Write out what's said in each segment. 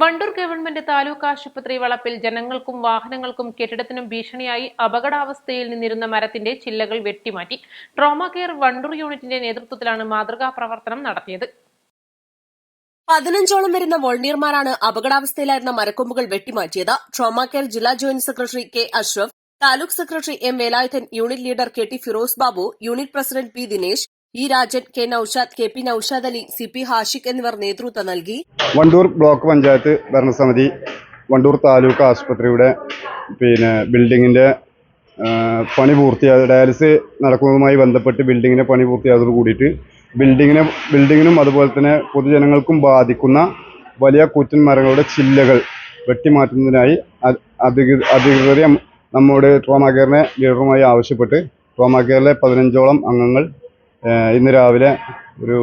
Wandoor government taluk ആശുപത്രി വളപ്പിൽ ജനങ്ങൾക്കും വാഹനങ്ങൾക്കും കെട്ടിടത്തിനും ഭീഷണിയായി അപകടാവസ്ഥയിൽ നിന്നിരുന്ന മരത്തിന്റെ ചില്ലകൾ വെട്ടിമാറ്റി. ട്രോമ കെയർ വണ്ടൂർ യൂണിറ്റിന്റെ നേതൃത്വത്തിലാണ് മാതൃകാ പ്രവർത്തനം നടത്തിയത്. പതിനഞ്ചോളം വരുന്ന വോളണ്ടിയർമാരാണ് അപകടാവസ്ഥയിലായിരുന്ന മരക്കൊമ്പുകൾ വെട്ടിമാറ്റിയത്. ട്രോമ കെയർ ജില്ലാ joint secretary K Ashraf taluk secretary M Velayudhan unit leader K T Firoz Babu unit president P Dinesh E Rajan K Noushad K P Noushad Ali C P Hashiq എന്നിവർ നേതൃത്വം നൽകി. Wandoor block panchayat ഭരണസമിതി വണ്ടൂർ താലൂക്ക് ആശുപത്രിയുടെ പിന്നെ ബിൽഡിങ്ങിന്റെ പണി പൂർത്തിയായ ഡയാലിസ് നടക്കുന്നതുമായി ബന്ധപ്പെട്ട് ബിൽഡിങ്ങിന്റെ പണി പൂർത്തിയായതോട് കൂടിയിട്ട് ബിൽഡിങ്ങിനെ ബിൽഡിങ്ങിനും അതുപോലെ തന്നെ പൊതുജനങ്ങൾക്കും ബാധിക്കുന്ന വലിയ കൂറ്റൻ മരങ്ങളുടെ ചില്ലകൾ വെട്ടിമാറ്റുന്നതിനായി അധികൃതരെ നമ്മുടെ ട്രോമാ കെയറിനെ ലീഡറുമായി ആവശ്യപ്പെട്ട് ട്രോമാ കെയറിലെ പതിനഞ്ചോളം അംഗങ്ങൾ ഇന്ന് രാവിലെ ഒരു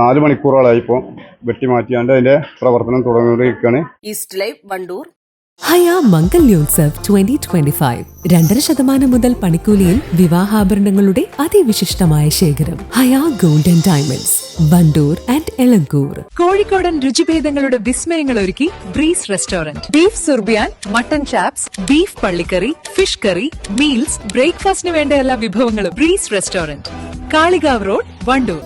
നാല് മണിക്കൂറോളായി ഇപ്പോൾ വെട്ടിമാറ്റിയാണ്ട് അതിന്റെ പ്രവർത്തനം തുടങ്ങിയിരിക്കുകയാണ് ഈസ്റ്റ് ലൈഫ് വണ്ടൂർ. ഹയാ മംഗല്യോത്സവ് ട്വന്റി ട്വന്റി ഫൈവ് രണ്ടര ശതമാനം മുതൽ പണിക്കൂലിയിൽ വിവാഹാഭരണങ്ങളുടെ അതിവിശിഷ്ടമായ ശേഖരം. Haya golden diamonds Wandoor and Elankur. കോഴിക്കോടൻ രുചിഭേദങ്ങളുടെ വിസ്മയങ്ങൾ ഒരുക്കി breeze restaurant. Beef surbiyan mutton chops beef പള്ളിക്കറി fish curry meals ബ്രേക്ക്ഫാസ്റ്റിന് വേണ്ട എല്ലാ വിഭവങ്ങളും breeze restaurant. Kalikavu road Wandoor.